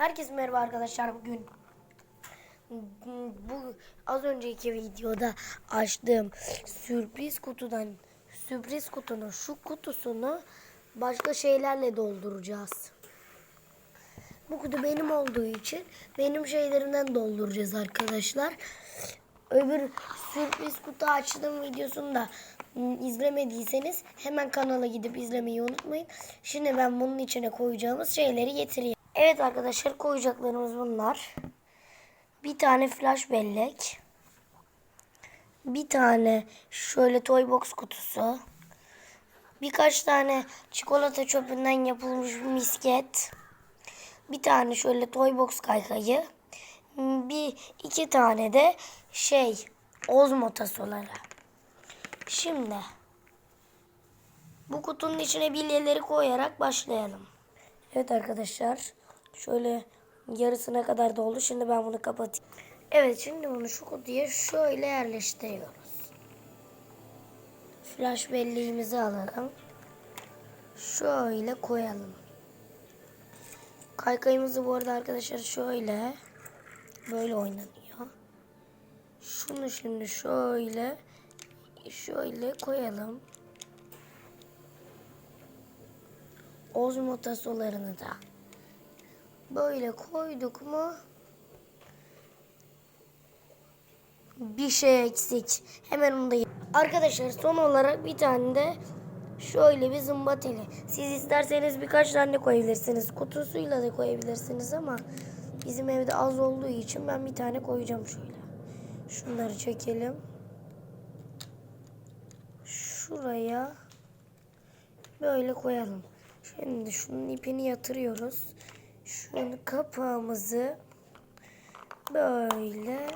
Herkese merhaba arkadaşlar bugün bu az önceki videoda açtığım sürpriz kutudan sürpriz kutunun şu kutusunu başka şeylerle dolduracağız. Bu kutu benim olduğu için benim şeylerimden dolduracağız arkadaşlar. Öbür sürpriz kutu açtığım videosunu da izlemediyseniz hemen kanala gidip izlemeyi unutmayın. Şimdi ben bunun içine koyacağımız şeyleri getireyim. Evet arkadaşlar koyacaklarımız bunlar. Bir tane flash bellek. Bir tane şöyle toy box kutusu. Birkaç tane çikolata çöpünden yapılmış misket. Bir tane şöyle toy box kaykayı. Bir iki tane de şey ozmo tasoları. Şimdi bu kutunun içine bilyeleri koyarak başlayalım. Evet arkadaşlar şöyle yarısına kadar doldu. Şimdi ben bunu kapatayım. Evet şimdi bunu şu kutuya şöyle yerleştiriyoruz. Flash belleğimizi alalım. Şöyle koyalım. Kaykayımızı bu arada arkadaşlar şöyle böyle oynanıyor. Şunu şimdi şöyle şöyle koyalım. Ozmo tasolarını da böyle koyduk mu bir şey eksik. Hemen onu da Arkadaşlar son olarak bir tane de şöyle bir zımba teli. Siz isterseniz birkaç tane koyabilirsiniz. Kutusuyla da koyabilirsiniz ama bizim evde az olduğu için ben bir tane koyacağım şöyle. Şunları çekelim. Şuraya böyle koyalım. Şimdi şunun ipini yatırıyoruz. Şunun kapağımızı böyle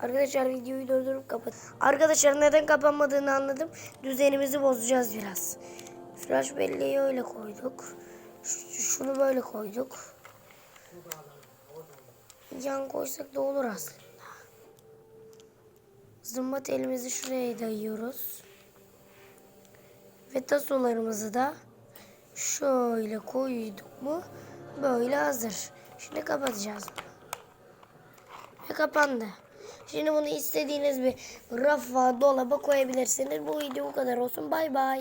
Arkadaşlar videoyu durdurup kapat. Arkadaşlar neden kapanmadığını anladım. Düzenimizi bozacağız biraz. Flash belleği öyle koyduk. Ş- Şunu böyle koyduk. Yan koysak da olur aslında. Zımbat elimizi şuraya dayıyoruz. Ve tasolarımızı da şöyle koyduk mu böyle hazır. Şimdi kapatacağız. Ve kapandı. Şimdi bunu istediğiniz bir rafa, dolaba koyabilirsiniz. Bu video bu kadar olsun. Bay bay.